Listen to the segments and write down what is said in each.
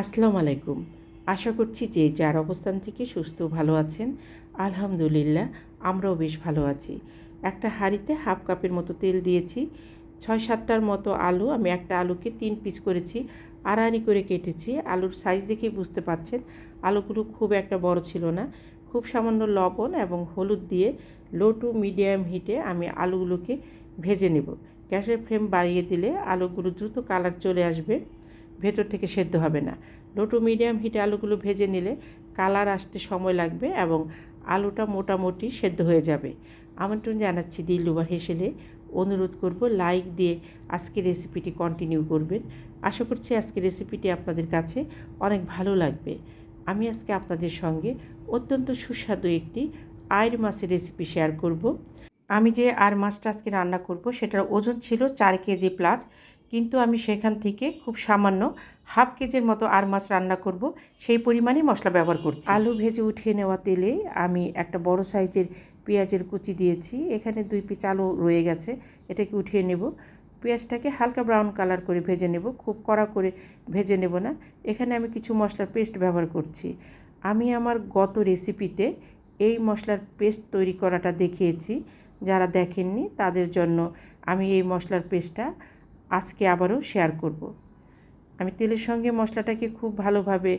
আসসালামু আলাইকুম। আশা করছি যে যার অবস্থান থেকে সুস্থ ভালো আছেন, আলহামদুলিল্লাহ আমরাও বেশ ভালো আছি। একটা হাঁড়িতে হাফ কাপের মতো তেল দিয়েছি, ছয় সাতটার মতো আলু, আমি একটা আলুকে তিন পিস করেছি, আড়াআড়ি করে কেটেছি। আলুর সাইজ দেখেই বুঝতে পাচ্ছেন, আলুগুলো খুব একটা বড় ছিল না। খুব সামান্য লবণ এবং হলুদ দিয়ে লো টু মিডিয়াম হিটে আমি আলুগুলোকে ভেজে নেব। গ্যাসের ফ্লেম বাড়িয়ে দিলে আলুগুলো দ্রুত কালার চলে আসবে। ভেতর থেকে সেদ্ধ হবে না। লো টু মিডিয়াম হিটে আলুগুলো ভেজে নিলে কালার আসতে সময় লাগবে এবং আলুটা মোটামুটি সেদ্ধ হয়ে যাবে। আমন্ত্রণ জানাচ্ছি দিল্লুবার হেসেলে। অনুরোধ করব লাইক দিয়ে আজকের রেসিপিটি কন্টিনিউ করবেন। আশা করছি আজকের রেসিপিটি আপনাদের কাছে অনেক ভালো লাগবে। আমি আজকে আপনাদের সঙ্গে অত্যন্ত সুস্বাদু একটি আয়ের মাছের রেসিপি শেয়ার করব। আমি যে আর মাছটা আজকে রান্না করব, সেটার ওজন ছিল চার কেজি প্লাস কিন্তু আমি সেখান থেকে খুব সামান্য হাফ কেজির মতো আর মাছ রান্না করব। সেই পরিমাণে মশলা ব্যবহার করছি। আলু ভেজে উঠিয়ে নেওয়া তেলে আমি একটা বড় সাইজের পেঁয়াজের কুচি দিয়েছি। এখানে দুই পিস আলু রয়ে গেছে, এটাকে উঠিয়ে নেব। পেঁয়াজটাকে হালকা ব্রাউন কালার করে ভেজে নেব, খুব কড়া করে ভেজে নেব না। এখানে আমি কিছু মশলার পেস্ট ব্যবহার করছি। আমি আমার গত রেসিপিতে এই মশলার পেস্ট তৈরি করাটা দেখিয়েছি। যারা দেখেননি, তাদের জন্য আমি এই মশলার পেস্টটা আজকে আবারও শেয়ার করব। আমি তেলের সঙ্গে মশলাটাকে খুব ভালোভাবে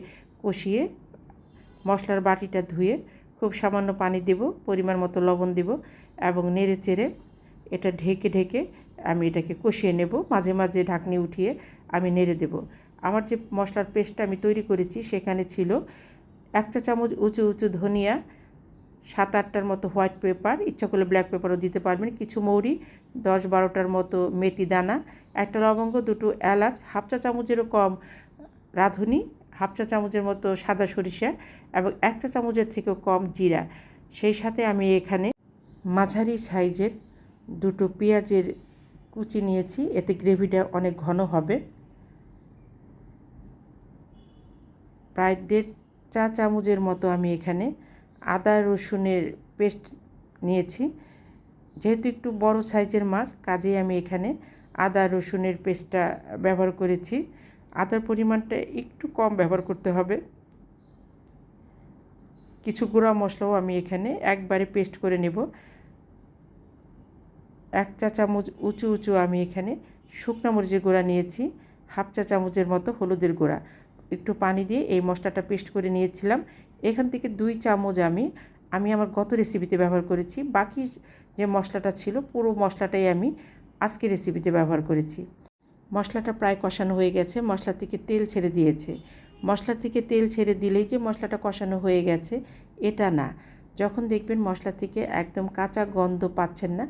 কষিয়ে মশলার বাটিটা ধুয়ে খুব সামান্য পানি দেব, পরিমাণ মতো লবণ দেব এবং নেড়ে চেড়ে এটা ঢেকে ঢেকে আমি এটাকে কষিয়ে নেব মাঝে মাঝে ঢাকনি উঠিয়ে আমি নেড়ে দেব আমার যে মশলার পেস্টটা আমি তৈরি করেছি সেখানে ছিল এক চা চামচ উঁচু উঁচু ধনিয়া সাত আটটার মতো হোয়াইট পেপার, ইচ্ছা করলে ব্ল্যাক পেপারও দিতে পারবেন। কিছু মৌরি, দশ বারোটার মতো মেথি দানা, একটা লবঙ্গ, দুটো এলাচ, হাফ চা চামচেরও কম রাঁধুনি, হাফ চা চামচের মতো সাদা সরিষা এবং এক চা চামচের থেকেও কম জিরা। সেই সাথে আমি এখানে মাঝারি সাইজের দুটো পেঁয়াজের কুচি নিয়েছি, এতে গ্রেভিটা অনেক ঘন হবে। প্রায় দেড় চা চামচের মতো আমি এখানে আদা রসুনের পেস্ট নিয়েছি। যেহেতু একটু বড় সাইজের মাছ, কাজেই আমি এখানে আদা রসুনের পেস্টটা ব্যবহার করেছি। আদার পরিমাণটা একটু কম ব্যবহার করতে হবে। কিছু গুঁড়া মশলাও আমি এখানে একবারে পেস্ট করে নেব। এক চা চামচ উঁচু উঁচু আমি এখানে শুকনো মরিচের গুঁড়া নিয়েছি। হাফ চা চামচের মতো হলুদের গুঁড়া। একটু পানি দিয়ে এই মশলাটা পেস্ট করে নিয়েছিলাম। এখান থেকে দুই চামচ আমি আমি আমার গত রেসিপিতে ব্যবহার করেছি। বাকি যে মশলাটা ছিল, পুরো মশলাটাই আমি আজকে রেসিপিতে ব্যবহার করেছি। মশলাটা প্রায় কষানো হয়ে গেছে, মশলা থেকে তেল ছেড়ে দিয়েছে। মশলা থেকে তেল ছেড়ে দিলেই যে মশলাটা কষানো হয়ে গেছে, এটা না। যখন দেখবেন মশলা থেকে একদম কাঁচা গন্ধ পাচ্ছেন না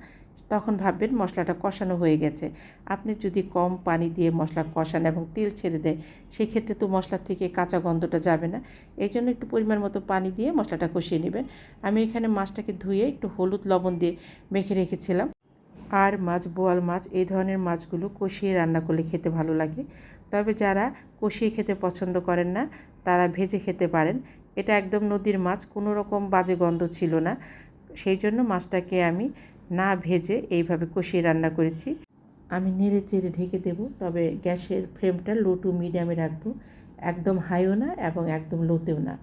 তখন ভাববেন মশলাটা কষানো হয়ে গেছে। আপনি যদি কম পানি দিয়ে মশলা কষান এবং তেল ছেড়ে দেয় সেই ক্ষেত্রে তো মশলার থেকে কাঁচা গন্ধটা যাবে না। এই জন্য একটু পরিমাণ মতো পানি দিয়ে মশলাটা কষিয়ে নেবেন। আমি এখানে মাছটাকে ধুয়ে একটু হলুদ লবণ দিয়ে মেখে রেখেছিলাম। আর মাছ, বোয়াল মাছ, এই ধরনের মাছগুলো কষিয়ে রান্না করলে খেতে ভালো লাগে। তবে যারা কষিয়ে খেতে পছন্দ করেন না, তারা ভেজে খেতে পারেন। এটা একদম নদীর মাছ, কোনো রকম বাজে গন্ধ ছিল না। সেই জন্য মাছটাকে আমি না ভেজে এইভাবে কষিয়ে রান্না করেছি। আমি নেড়ে চেড়ে ঢেকে দেব, তবে গ্যাসের ফ্লেমটা লো টু মিডিয়ামে রাখব। একদম হাইও না এবং একদম লোতেও না।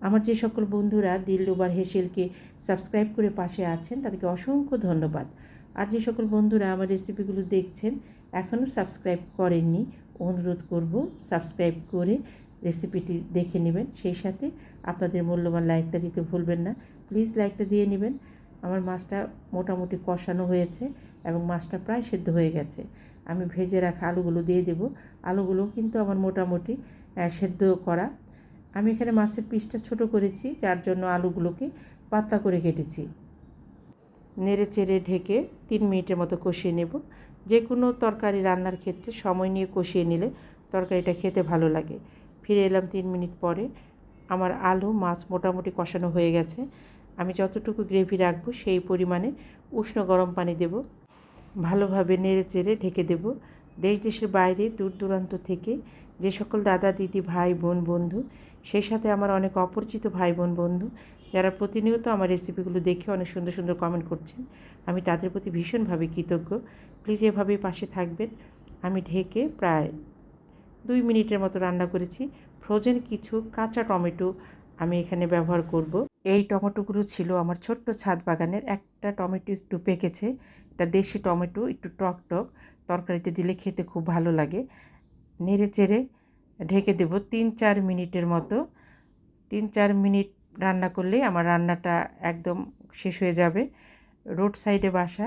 আমার যে সকল বন্ধুরা দিল্লুবার হেসেলকে সাবস্ক্রাইব করে পাশে আছেন, তাদেরকে অসংখ্য ধন্যবাদ। আর যে সকল বন্ধুরা আমার রেসিপিগুলো দেখছেন, এখনও সাবস্ক্রাইব করেননি, অনুরোধ করব সাবস্ক্রাইব করে রেসিপিটি দেখে নেবেন। সেই সাথে আপনাদের মূল্যবান লাইকটা দিতে ভুলবেন না। প্লিজ লাইকটা দিয়ে নেবেন। আমার মাছটা মোটামুটি কষানো হয়েছে এবং মাছটা প্রায় সেদ্ধ হয়ে গেছে। আমি ভেজে রাখা আলুগুলো দিয়ে দেব। আলুগুলো কিন্তু আমার মোটামুটি সেদ্ধ করা। আমি এখানে মাছের পিসটা ছোট করেছি, যার জন্য আলুগুলোকে পাতলা করে কেটেছি। নেড়ে চেড়ে ঢেকে তিন মিনিটের মতো কষিয়ে নেব। যে কোনো তরকারি রান্নার ক্ষেত্রে সময় নিয়ে কষিয়ে নিলে তরকারিটা খেতে ভালো লাগে। ফিরে এলাম তিন মিনিট পরে। আমার আলু, মাছ মোটামুটি কষানো হয়ে গেছে। আমি যতটুকু গ্রেভি রাখব সেই পরিমাণে উষ্ণ গরম পানি দেব। ভালোভাবে নেড়ে চেড়ে ঢেকে দেব। দেশ দেশের বাইরে, দূর দূরান্ত থেকে যে সকল দাদা, দিদি, ভাই, বোন, বন্ধু, সেই সাথে আমার অনেক অপরিচিত ভাই, বোন, বন্ধু, যারা প্রতিনিয়ত আমার রেসিপিগুলো দেখে অনেক সুন্দর সুন্দর কমেন্ট করছেন, আমি তাদের প্রতি ভীষণভাবে কৃতজ্ঞ। প্লিজ এভাবেই পাশে থাকবেন। আমি ঢেকে প্রায় দুই মিনিটের মতো রান্না করেছি। ফ্রোজেন কিছু কাঁচা টমেটো আমি এখানে ব্যবহার করব। এই টমেটোগুলো ছিল আমার ছোট্ট ছাদ বাগানের। একটা টমেটো একটু পেকেছে। এটা দেশি টমেটো, একটু টক টক। তরকারিতে দিলে খেতে খুব ভালো লাগে। নেড়ে চেড়ে ঢেকে দেব তিন চার মিনিটের মতো। তিন চার মিনিট রান্না করলেই আমার রান্নাটা একদম শেষ হয়ে যাবে। রোড সাইডে বাসা,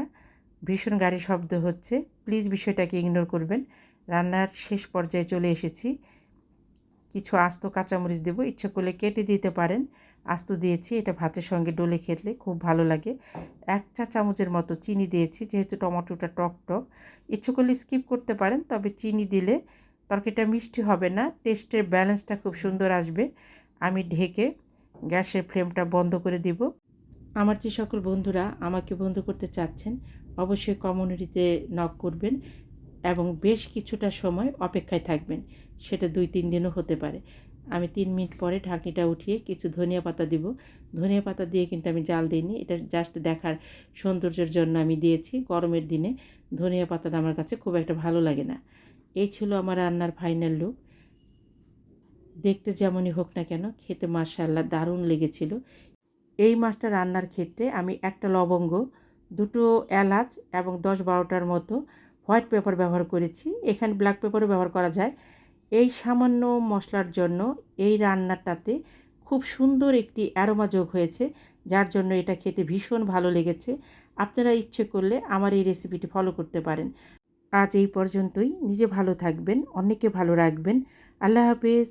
ভীষণ গাড়ি শব্দ হচ্ছে। প্লিজ বিষয়টাকে ইগনোর করবেন। রান্নার শেষ পর্যায়ে চলে এসেছি। কিছু আস্ত কাঁচামরিচ দেবো। ইচ্ছে করলে কেটে দিতে পারেন। আস্ত দিয়েছি, এটা ভাতের সঙ্গে ডলে খেলে খুব ভালো লাগে। এক চা চামচের মতো চিনি দিয়েছি, যেহেতু টমেটোটা টক টক। ইচ্ছে করলে স্কিপ করতে পারেন, তবে চিনি দিলে তরকারিটা মিষ্টি হবে না, টেস্টের ব্যালেন্সটা খুব সুন্দর আসবে। আমি ঢেকে গ্যাসের ফ্লেমটা বন্ধ করে দিব। আমার যে সকল বন্ধুরা আমাকে বন্ধ করতে চাচ্ছেন, অবশ্যই কমিউনিটিতে নক করবেন এবং বেশ কিছুটা সময় অপেক্ষায় থাকবেন, সেটা দুই তিন দিনও হতে পারে। আমি তিন মিনিট পরে ঢাকনিটা উঠিয়ে কিছু ধনিয়া পাতা দিব। ধনিয়া পাতা দিয়ে কিন্তু আমি জাল দিইনি এটা জাস্ট দেখার সৌন্দর্যের জন্য আমি দিয়েছি গরমের দিনে। ধনিয়া পাতাটা আমার কাছে খুব একটা ভালো লাগে না। এই ছিল আমার রান্নার ফাইনাল লুক দেখতে যেমনই হোক না কেন, খেতে মার্শাল্লাহ দারুণ লেগেছিল। এই মাছটা রান্নার ক্ষেত্রে আমি একটা লবঙ্গ, দুটো এলাচ এবং দশ বারোটার মতো হোয়াইট পেপার ব্যবহার করেছি। এখানে ব্ল্যাক পেপারও ব্যবহার করা যায়। এই সামান্য মশলার জন্য এই রান্নাটাতে খুব সুন্দর একটি অ্যারোমা যোগ হয়েছে, যার জন্য এটা খেতে ভীষণ ভালো লেগেছে। আপনারা ইচ্ছে করলে আমার এই রেসিপিটি ফলো করতে পারেন। আজ এই পর্যন্তই। নিজে ভালো থাকবেন অনেকে ভালো রাখবেন। আল্লাহ হাফেজ।